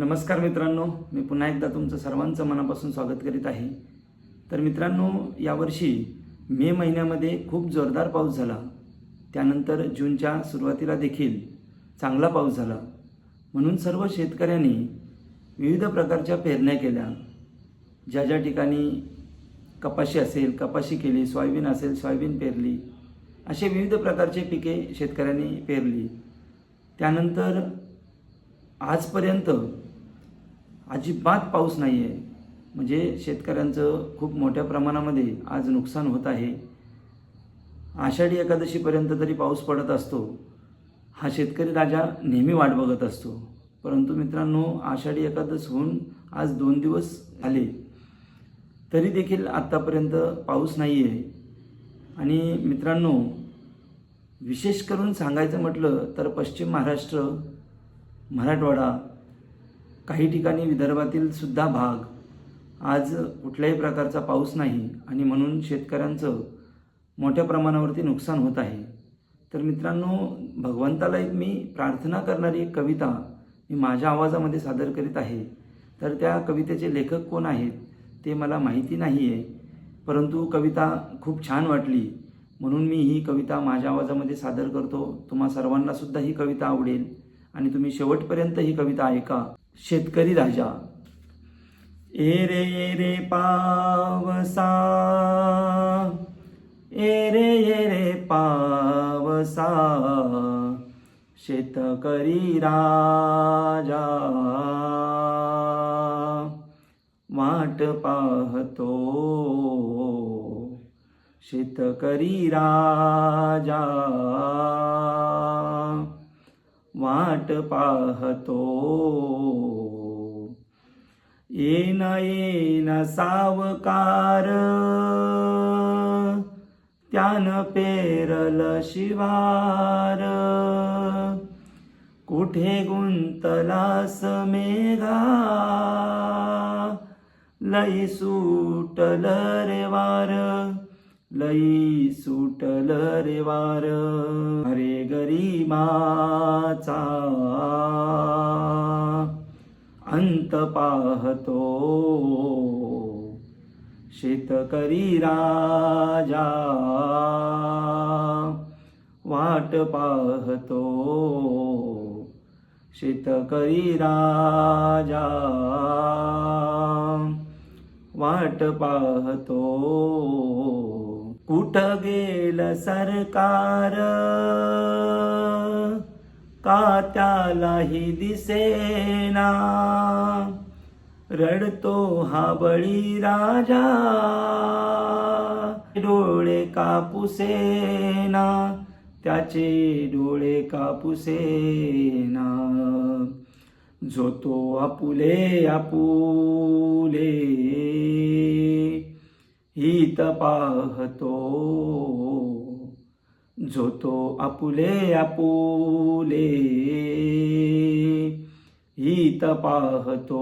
नमस्कार मित्रांनो मी पुन्हा एकदा तुमचं सर्वांचं मनापासून स्वागत करीत आहे. तर मित्रांनो यावर्षी मे महिन्यामध्ये खूप जोरदार पाऊस झाला. त्यानंतर जूनच्या सुरुवातीला देखील चांगला पाऊस झाला. म्हणून सर्व शेतकऱ्यांनी विविध प्रकारच्या पेरण्या केल्या. ज्या ज्या ठिकाणी कपाशी असेल कपाशी केली सोयाबीन असेल सोयाबीन पेरली असे विविध प्रकारचे पिके शेतकऱ्यांनी पेरली. त्यानंतर आजपर्यंत अजिबात पाऊस नाही आहे म्हणजे शेतकऱ्यांचं खूप मोठ्या प्रमाणामध्ये आज नुकसान होत आहे. आषाढी एकादशीपर्यंत तरी पाऊस पडत असतो. हा शेतकरी राजा नेहमी वाट बघत असतो. परंतु मित्रांनो आषाढी एकादश होऊन आज दोन दिवस आले तरी देखील आत्तापर्यंत पाऊस नाही आहे आणि मित्रांनो विशेष करून सांगायचं म्हटलं तर पश्चिम महाराष्ट्र मराठवाडा काही ठिकाणी विदर्भातील सुद्धा भाग आज कुठल्याही प्रकारचा पाऊस नाही आणि म्हणून शेतकऱ्यांचं मोठ्या प्रमाणावरती नुकसान होत आहे. तर मित्रांनो भगवंताला एक मी प्रार्थना करणारी एक कविता मी माझ्या आवाजामध्ये सादर करीत आहे. तर त्या कवितेचे लेखक कोण आहेत ते मला माहिती नाही आहे परंतु कविता खूप छान वाटली. म्हणून मी ही कविता माझ्या आवाजामध्ये सादर करतो. तुम्हा सर्वांनासुद्धा ही कविता आवडेल. आणि तुम्ही शेवटपर्यंत ही कविता ऐका. शेतकरी राजा. ए रे ए रे पावसा. ए रे ए रे पावसा. शेतकरी राजा. वाट पाहतो. शेतकरी राजा. वाट पाहतो. येन येन सावकार त्यान पेरल शिवार. कुठे गुंतलास मेघा? लई सुटल रे वार. लई सुटल रे वार. अरे गरीमाचा अंत पाहतो. शेतकरी राजा वाट पाहतो. शेतकरी राजा वाट पाहतो. कुठं गेल सरकार? का त्यालाही दिसेना? रडतो हा बळी राजा. डोळे कापुसेना. त्याचे डोळे कापुसेना. झोतो आपुले आपुले. हित पाहतो जो तो आपुले आपुले. हित पाहतो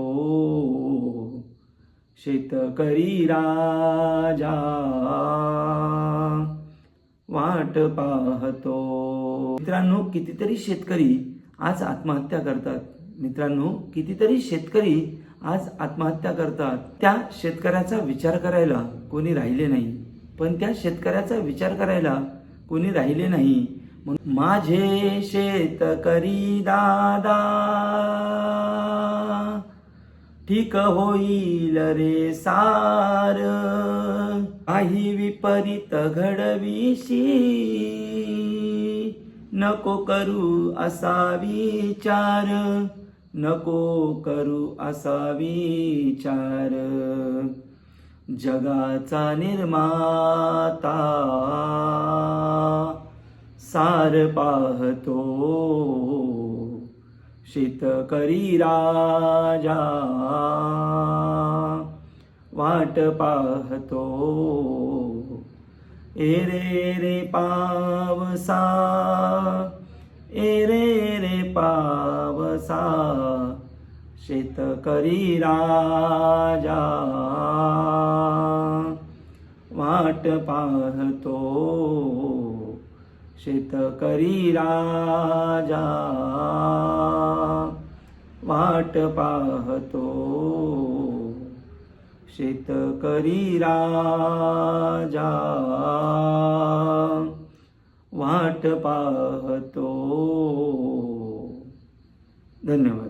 शेतकरी राजा. वाट पाहतो. मित्रांनो कितीतरी शेतकरी आज आत्महत्या करतात. मित्रांनो कितीतरी शेतकरी आज आत्महत्या करतात. त्या शेतकऱ्याचा विचार करायला कोणी राहिले नाही. पण त्या शेतकऱ्याचा विचार करायला कोणी राहिले नाही. माझे शेतकरी दादा ठीक होईल रे सार. काही विपरीत घडविशी नको करू असा विचार. नको करू असा विचार. जगाचा निर्माता सार पाहतो. शीतकरी राजा वाट पाहतो. एरे रे पावसा एरे रे पा पावसा शेतकरी राजा. वाट पाहतो शेतकरी राजा. वाट पाहतो शेतकरी राजा. वाट पाहतो धन्यवाद